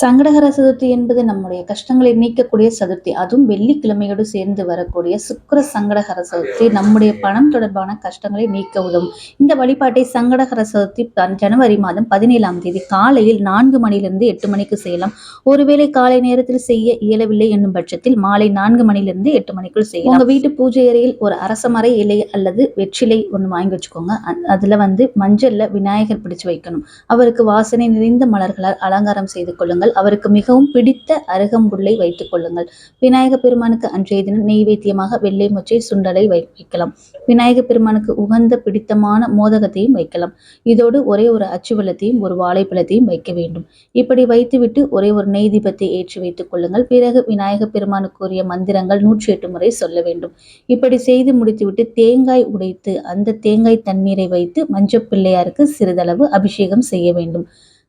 சங்கடகர சதுர்த்தி என்பது நம்முடைய கஷ்டங்களை நீக்கக்கூடிய சதுர்த்தி. அதுவும் வெள்ளிக்கிழமையோடு சேர்ந்து வரக்கூடிய சுக்கிர சங்கடகர சதுர்த்தி. நம்முடைய பணம் தொடர்பான கஷ்டங்களை நீக்க உதவும். இந்த வழிபாட்டை சங்கடகர சதுர்த்தி ஜனவரி மாதம் பதினேழாம் தேதி காலையில் நான்கு மணிலிருந்து எட்டு மணிக்கு செய்யலாம். ஒருவேளை காலை நேரத்தில் செய்ய இயலவில்லை என்னும் பட்சத்தில் மாலை நான்கு மணிலிருந்து எட்டு மணிக்குள் செய்யலாம். உங்க வீட்டு பூஜை அறையில் ஒரு அரசமரை இலை அல்லது வெற்றிலை ஒன்று வாங்கி வச்சுக்கோங்க. அதுல வந்து மஞ்சள்ல விநாயகர் பிடிச்சு வைக்கணும். அவருக்கு வாசனை நிறைந்த மலர்களால் அலங்காரம் செய்து கொள்ளுங்க கொள்ளுங்கள் அவருக்கு மிகவும் பிடித்த அருகம்புல்லை வைத்துக் கொள்ளுங்கள். விநாயக பெருமானுக்கு அன்றைய தினம் நெய்வேத்தியமாக வெள்ளை மொச்சை சுண்டலை வைக்கலாம். விநாயக பெருமானுக்கு உகந்த பிடித்தமான மோதகத்தையும் வைக்கலாம். இதோடு ஒரே ஒரு அச்சுவலத்தையும் ஒரு வாழைப்பழத்தையும் வைக்க வேண்டும். இப்படி வைத்துவிட்டு ஒரே ஒரு நெய் தீபத்தை ஏற்றி வைத்துக் கொள்ளுங்கள். பிறகு விநாயக பெருமானுக்குரிய மந்திரங்கள் நூற்றி எட்டு முறை சொல்ல வேண்டும். இப்படி செய்து முடித்துவிட்டு தேங்காய் உடைத்து அந்த தேங்காய் தண்ணீரை வைத்து மஞ்சள் பிள்ளையாருக்கு சிறிதளவு அபிஷேகம் செய்ய வேண்டும்.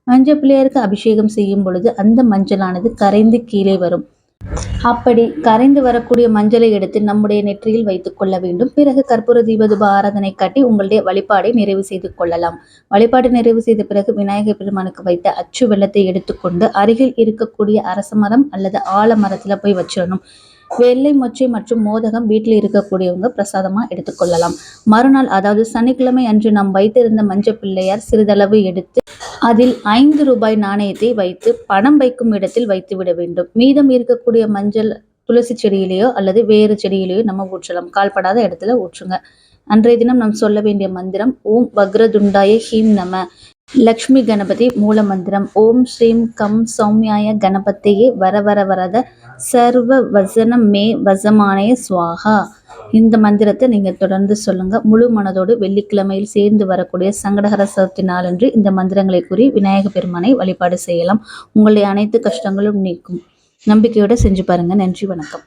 மஞ்சள் பிள்ளையாருக்கு அபிஷேகம் செய்யும் பொழுது அந்த மஞ்சளானது கரைந்து கீழே வரும். அப்படி கரைந்து வரக்கூடிய மஞ்சளை எடுத்து நம்முடைய நெற்றியில் வைத்துக் கொள்ள வேண்டும். பிறகு கற்பூர தீபதுப ஆராதனை காட்டி உங்களுடைய வழிபாடை நிறைவு செய்து கொள்ளலாம். வழிபாடு நிறைவு செய்த பிறகு விநாயகர் பெருமானுக்கு வைத்த அச்சு வெள்ளத்தை எடுத்துக்கொண்டு அருகில் இருக்கக்கூடிய அரச மரம் அல்லது ஆலமரத்தில் போய் வச்சிடணும். வெள்ளை மொச்சை மற்றும் மோதகம் வீட்டில் இருக்கக்கூடியவங்க பிரசாதமா எடுத்துக்கொள்ளலாம் மறுநாள் அதாவது சனிக்கிழமை அன்று நாம் வைத்திருந்த மஞ்சள் பிள்ளையார் சிறிதளவு எடுத்து அதில் ஐந்து ரூபாய் நாணயத்தை வைத்து பணம் வைக்கும் இடத்தில் வைத்து விட வேண்டும். மீதம் இருக்கக்கூடிய மஞ்சள் துளசி செடியிலேயோ அல்லது வேறு செடியிலேயோ நம்ம ஊற்றலாம். கால்படாத இடத்துல ஊற்றுங்க. அன்றைய தினம் நாம் சொல்ல வேண்டிய மந்திரம் ஓம் வக்ரதுண்டாய ஹீம் நம. லக்ஷ்மி கணபதி மூல மந்திரம் ஓம் ஸ்ரீம் கம் சௌமியாய கணபதியே வர வர வரத சர்வ வசனம் மே வசமானய சுவாகா. இந்த மந்திரத்தை நீங்கள் தொடர்ந்து சொல்லுங்கள் முழு மனதோடு வெள்ளிக்கிழமையில் சேர்ந்து வரக்கூடிய சங்கடகர சதுர்த்தி நாளன்று இந்த மந்திரங்களை கூறி விநாயக பெருமானை வழிபாடு செய்யலாம். உங்களுடைய அனைத்து கஷ்டங்களும் நீக்கும். நம்பிக்கையோடு செஞ்சு பாருங்கள் நன்றி வணக்கம்.